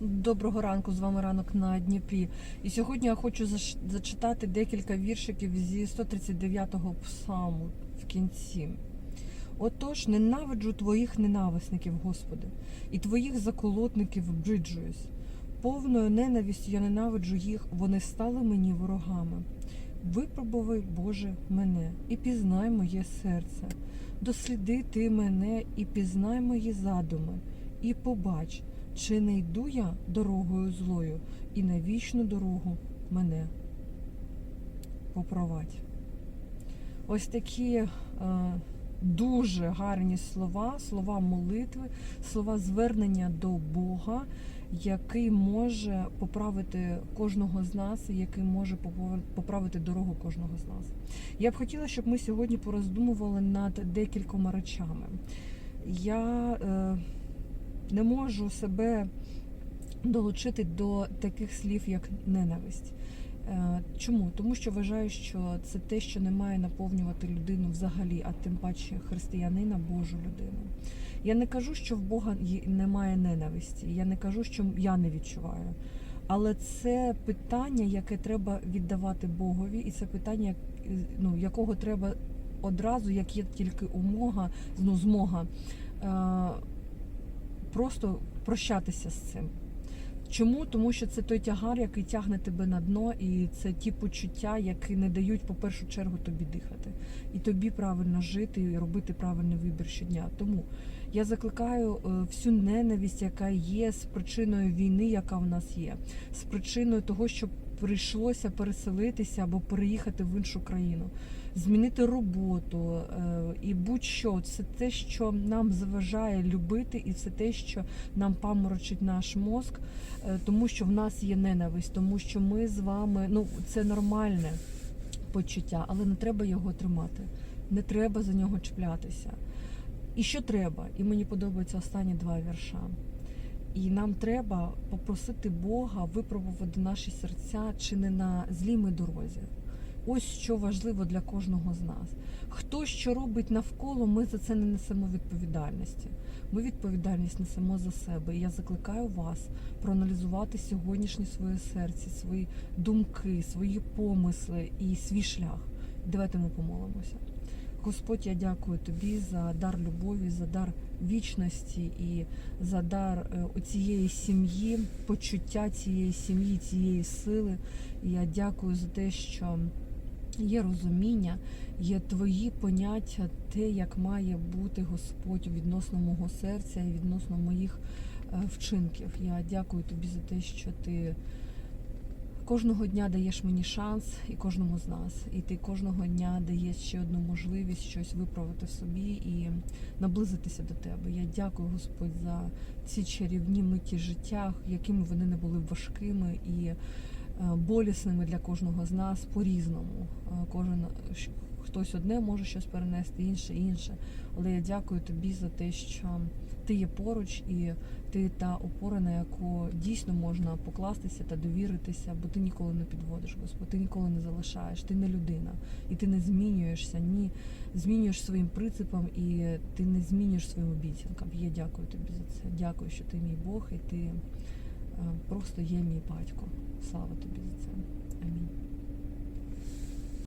Доброго ранку, з вами ранок на Дніпрі. І сьогодні я хочу зачитати декілька віршиків зі 139-го псалму в кінці. Отож, ненавиджу твоїх ненависників, Господи, і твоїх заколотників бриджуюсь. Повною ненавистю я ненавиджу їх, вони стали мені ворогами. Випробуй, Боже, мене і пізнай моє серце. Досліди ти мене і пізнай мої задуми, і побач, чи не йду я дорогою злою, і на вічну дорогу мене попровадь. Ось такі е, дуже гарні слова, слова молитви, слова звернення до Бога, який може поправити кожного з нас, і який може поправити дорогу кожного з нас. Я б хотіла, щоб ми сьогодні пороздумували над декількома речами. Я е, не можу себе долучити до таких слів, як ненависть. Е, Чому? Тому що вважаю, що це те, що не має наповнювати людину взагалі, а тим паче християнина, Божу людину. Я не кажу, що в Бога немає ненависті. Я не кажу, що я не відчуваю. Але це питання, яке треба віддавати Богові, і це питання, ну, якого треба одразу, як є тільки умога, ну, змога, е, просто прощатися з цим. Чому? Тому що це той тягар, який тягне тебе на дно, і це ті почуття, які не дають по першу чергу тобі дихати, і тобі правильно жити і робити правильний вибір щодня. Тому я закликаю е, всю ненависть, яка є з причиною війни, яка в нас є, з причиною того, що прийшлося переселитися або переїхати в іншу країну, змінити роботу е, і будь-що це те, що нам заважає любити, і це те, що нам паморочить наш мозк, е, тому що в нас є ненависть, тому що ми з вами, ну це нормальне почуття, але не треба його тримати, не треба за нього чіплятися. І що треба? І мені подобаються останні два вірша. І нам треба попросити Бога випробувати наші серця чи не на злій ми дорозі. Ось що важливо для кожного з нас. Хто що робить навколо, ми за це не несемо відповідальності. Ми відповідальність несемо за себе. І я закликаю вас проаналізувати сьогоднішнє своє серце, свої думки, свої помисли і свій шлях. Давайте ми помолимося. Господь, я дякую тобі за дар любові, за дар вічності і за дар е, цієї сім'ї, почуття цієї сім'ї, цієї сили. І я дякую за те, що є розуміння, є твої поняття, те, як має бути Господь відносно мого серця і відносно моїх е, вчинків. Я дякую тобі за те, що ти. Кожного дня даєш мені шанс і кожному з нас, і ти кожного дня даєш ще одну можливість щось виправити в собі і наблизитися до тебе. Я дякую, Господь, за ці чарівні миті життя, якими вони не були важкими і болісними для кожного з нас по-різному. Е, Кожен хтось одне може щось перенести, інше інше. Але я дякую тобі за те, що ти є поруч і ти та опора, на яку дійсно можна покластися та довіритися, бо ти ніколи не підводиш, Господь, ти ніколи не залишаєш, ти не людина, і ти не змінюєшся, ні змінюєш своїм принципам, і ти не змінюєш своїм обіцянкам. Я дякую тобі за це. Дякую, що ти мій Бог, і ти е, просто є мій батько. Слава тобі за це. Амінь.